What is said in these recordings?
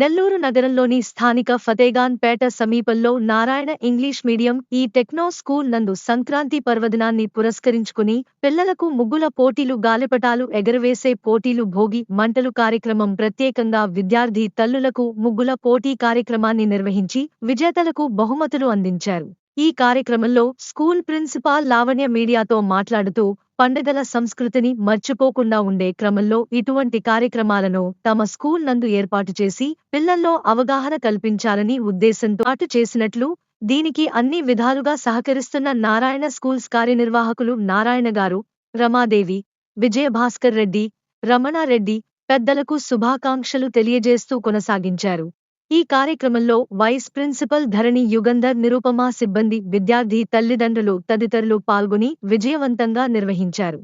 నెల్లూరు నగరంలోని స్థానిక ఫతేగాన్ పేట సమీపంలో Narayana English medium E Techno school నందు సంక్రాంతి పర్వదినాన్ని పురస్కరించుకుని పిల్లలకు ముగ్గుల పోటీలు గాలిపటాలు ఎగరవేసే పోటీలు భోగి మంటలు కార్యక్రమం ప్రత్యేకంగా విద్యార్థి తల్లులకు ముగ్గుల పోటీ కార్యక్రమాన్ని నిర్వహించి విజేతలకు బహుమతులు అందించారు. ఈ కార్యక్రమంలో స్కూల్ ప్రిన్సిపాల్ లావణ్య మీడియాతో మాట్లాడుతూ పండుగల సంస్కృతిని మర్చిపోకుండా ఉండే క్రమంలో ఇటువంటి కార్యక్రమాలను తమ స్కూల్ నందు ఏర్పాటు చేసి పిల్లల్లో అవగాహన కల్పించాలని ఉద్దేశంతో పాటు చేసినట్లు దీనికి అన్ని విధాలుగా సహకరిస్తున్న నారాయణ స్కూల్స్ కార్యనిర్వాహకులు నారాయణ గారు రమాదేవి విజయభాస్కర్ రెడ్డి రమణారెడ్డి పెద్దలకు శుభాకాంక్షలు తెలియజేస్తూ కొనసాగించారు. ఈ కార్యక్రమంలో వైస్ ప్రిన్సిపల్ ధరణి యుగంధర్ నిరుపమా సిబ్బంది విద్యార్థి తల్లిదండ్రులు తదితరులు పాల్గొని విజయవంతంగా నిర్వహించారు.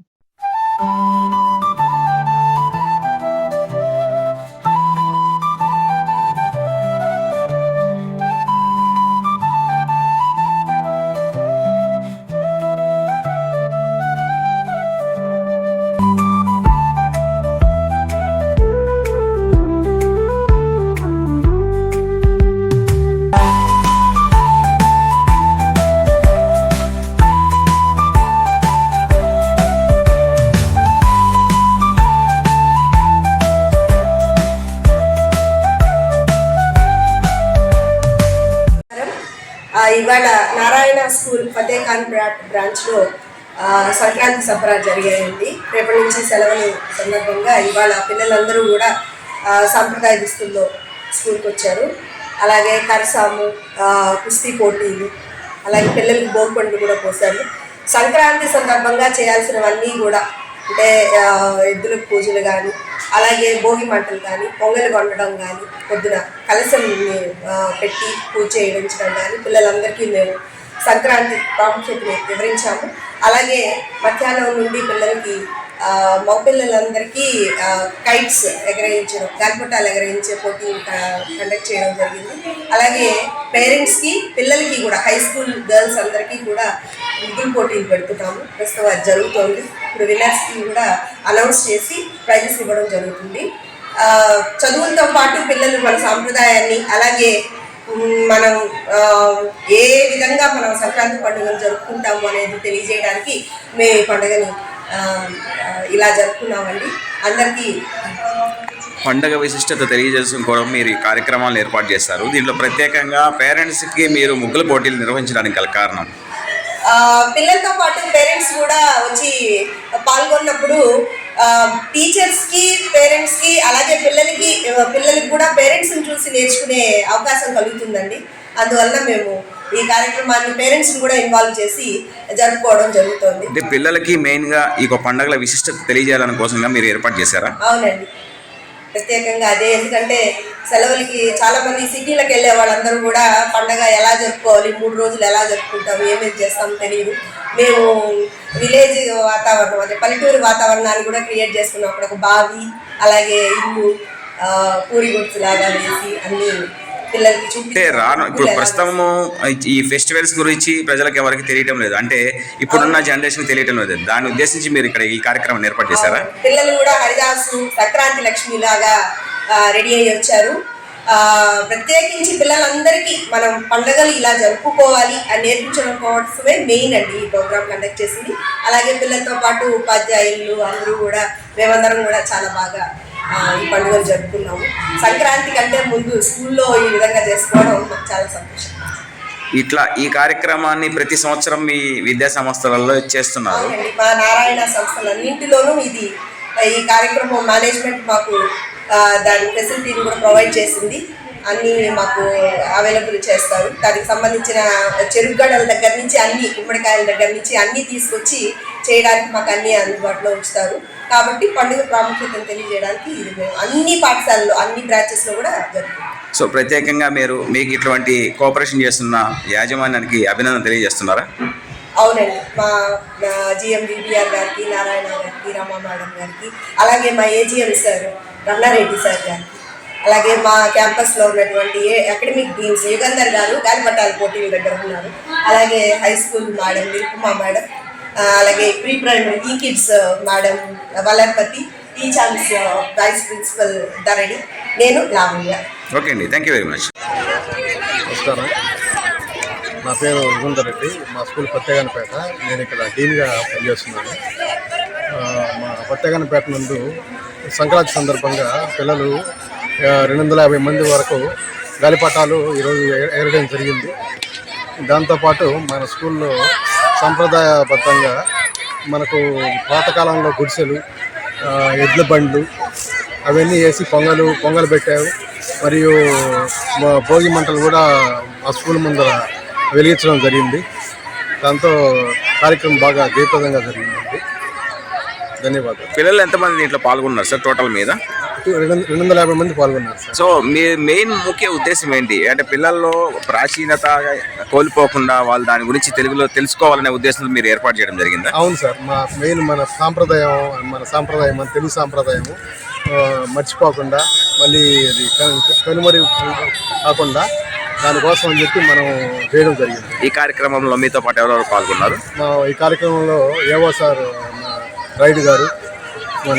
ఇవాళ నారాయణ స్కూల్ ఫతేఖాన్ బ్రా- బ్రాంచ్లో ఆ, సంక్రాంతి సభరా జరిగాయండి. రేపటి నుంచి సెలవులు సందర్భంగా ఇవాళ పిల్లలందరూ కూడా సాంప్రదాయ దుస్తుల్లో స్కూల్కి వచ్చారు. అలాగే కరసాము కుస్తీ పోటీలు అలాగే పిల్లలకి భోగిపండ్లు కూడా పోశారు. సంక్రాంతి సందర్భంగా చేయాల్సినవన్నీ కూడా అంటే ఎద్దుల పూజలు కానీ అలాగే భోగి మంటలు కానీ పొంగలు వండడం కానీ పొద్దున కలసం పెట్టి పూజ చేయించడం కానీ పిల్లలందరికీ మేము సంక్రాంతి ప్రాముఖ్యతను వివరించాము. అలాగే మధ్యాహ్నం నుండి పిల్లలకి మగపిల్లలందరికీ కైట్స్ ఎగరేయించడం గాలిపటాలు ఎగరేయించే పోటీ కండక్ట్ చేయడం జరిగింది. అలాగే పేరెంట్స్కి పిల్లలకి కూడా హై స్కూల్ గర్ల్స్ అందరికీ కూడా ముగ్గులు పోటీలు పెడుతున్నాము. ప్రస్తుతం అది జరుగుతోంది. ఇప్పుడు విన్నర్స్కి కూడా అనౌన్స్ చేసి ప్రైజెస్ ఇవ్వడం జరుగుతుంది. చదువులతో పాటు పిల్లలు మన సాంప్రదాయాన్ని అలాగే మనం ఏ విధంగా మనం సంక్రాంతి పండుగను జరుపుకుంటాము అనేది తెలియజేయడానికి మేము ఈ పండుగని ఇలా జరుపుకున్నామండి. అందరికీ పండగ విశిష్టత తెలియజేసుకోవడం మీరు ఈ కార్యక్రమాలను ఏర్పాటు చేస్తారు. దీంట్లో ప్రత్యేకంగా పేరెంట్స్కి మీరు ముగ్గుల పోటీలు నిర్వహించడానికి గల కారణం? పిల్లలతో పాటు పేరెంట్స్ కూడా వచ్చి పాల్గొన్నప్పుడు టీచర్స్కి పేరెంట్స్కి అలాగే పిల్లలకి పిల్లలకి కూడా పేరెంట్స్ని చూసి నేర్చుకునే అవకాశం కలుగుతుందండి. అందువల్ల మేము ఈ కార్యక్రమాన్ని పేరెంట్స్ని కూడా ఇన్వాల్వ్ చేసి జరుపుకోవడం జరుగుతుంది. అంటే పిల్లలకి మెయిన్గా ఈ పండగల విశిష్టత తెలియజేయాలని కోసంగా మీరు ఏర్పాటు చేశారా? అవునండి. ప్రత్యేకంగా అదే ఎందుకంటే సెలవులకి చాలా మంది సిటీలకు వెళ్ళే వాళ్ళందరూ కూడా పండగ ఎలా జరుపుకోవాలి మూడు రోజులు ఎలా జరుపుకుంటాం ఏమేమి చేస్తాం తెలియదు మేము విలేజ్ వాతావరణం అదే పల్లెటూరు వాతావరణాన్ని కూడా క్రియేట్ చేసుకున్నాం అక్కడ ఒక బావి అలాగే ఇల్లు పూరి గుడ్స్ లాగా వేసి అన్ని పిల్లలకి అంటే. రాను ఇప్పుడు ప్రస్తుతము ఈ ఫెస్టివల్స్ గురించి ప్రజలకు ఎవరికి తెలియటం లేదు. అంటే ఇప్పుడున్న జనరేషన్ తెలియటం లేదు. దాన్ని ఉద్దేశించి మీరు ఇక్కడ ఈ కార్యక్రమం ఏర్పాటు చేశారా? పిల్లలు కూడా హరిదాసు సంక్రాంతి లక్ష్మి లాగా రెడీ అయ్యి వచ్చారు. ఆ, ప్రత్యేకించి పిల్లలందరికీ మనం పండుగలు ఇలా జరుపుకోవాలి అని నేర్పించడం కోసమే మెయిన్ అండి ఈ ప్రోగ్రామ్ కండక్ట్ చేసింది. అలాగే పిల్లలతో పాటు ఉపాధ్యాయులు అందరూ కూడా మేమందరం కూడా చాలా బాగా ఈ పండుగలు జరుపుకున్నాము. సంక్రాంతి కంటే ముందు స్కూల్లో ఈ విధంగా చేసుకోవడం మాకు చాలా సంతోషం. ఇట్లా ఈ కార్యక్రమాన్ని ప్రతి సంవత్సరం మీ విద్యా సంస్థలలో చేస్తున్నారు? మా నారాయణ సంస్థలన్నింటిలోనూ ఇది ఈ కార్యక్రమం మేనేజ్మెంట్ మాకు దాని ఫెసిలిటీని కూడా ప్రొవైడ్ చేసింది. అన్నీ మాకు అవైలబుల్ చేస్తారు. దానికి సంబంధించిన చెరుగడల దగ్గర నుంచి అన్ని గుమ్మడికాయల దగ్గర నుంచి అన్నీ తీసుకొచ్చి చేయడానికి మాకు అన్నీ అందుబాటులో ఉంచుతారు. కాబట్టి పండుగ ప్రాముఖ్యతను తెలియజేయడానికి ఇది మేము అన్ని పాఠశాలలో అన్ని బ్రాంచెస్లో కూడా జరుగుతుంది. సో ప్రత్యేకంగా మీరు మీకు ఇటువంటి కోఆపరేషన్ చేస్తున్న యాజమాన్యానికి అభినందన తెలియజేస్తున్నారా? అవునండి. మా జిఎం విబిఆర్ గారికి నారాయణ గారికి రమా మేడం గారికి అలాగే మా ఏజిఎం సార్ రమణారెడ్డి సార్ గారికి అలాగే మా క్యాంపస్లో ఉన్నటువంటి ఏ అకాడమిక్ డీన్స్ యుగంధర్ గారు గాలిపటాల పోటీల దగ్గర ఉన్నారు. అలాగే high school madam Nirupama madam అలాగే pre primary E kids madam Valarpathi teachers vice principal Dharani నేను లావణ్య. ఓకే అండి థ్యాంక్ యూ వెరీ మచ్. నమస్కారం. నా పేరు రఘుందర్ రెడ్డి మా స్కూల్ పత్తేగానపేట. నేను ఇక్కడ డీన్గా పనిచేస్తున్నాను. మా పత్తేగానపేట నందు సంక్రాంతి సందర్భంగా పిల్లలు రెండు వందల యాభై మంది వరకు గాలిపటాలు ఈరోజు ఎగరడం జరిగింది. దాంతోపాటు మన స్కూల్లో సాంప్రదాయబద్ధంగా మనకు పాతకాలంలో గుడిసెలు ఎడ్ల బండ్లు అవన్నీ వేసి పొంగలు పొంగలు పెట్టారు. మరియు మా భోగి మంటలు కూడా మా స్కూల్ ముందర వెలిగించడం జరిగింది. దాంతో కార్యక్రమం బాగా జయప్రదంగా జరిగిందండి. ధన్యవాదాలు. పిల్లలు ఎంతమంది దీంట్లో పాల్గొన్నారు సార్ టోటల్ మీద? రెండు వందల- రెండు వందల యాభై మంది పాల్గొన్నారు సార్. సో మీ మెయిన్ ముఖ్య ఉద్దేశం ఏంటి? అంటే పిల్లల్లో ప్రాచీనత కోల్పోకుండా వాళ్ళు దాని గురించి తెలుగులో తెలుసుకోవాలనే ఉద్దేశంతో మీరు ఏర్పాటు చేయడం జరిగిందా? అవును సార్. మా మెయిన్ మన సాంప్రదాయం మన సాంప్రదాయం మన తెలుగు సాంప్రదాయము మర్చిపోకుండా మళ్ళీ అది కను- కనుమరి కాకుండా దానికోసం అని చెప్పి మనం చేయడం జరిగింది. ఈ కార్యక్రమంలో మీతో పాటు ఎవరెవరు పాల్గొన్నారు? మా ఈ కార్యక్రమంలో ఏవో సార్ రైడ్ గారు మన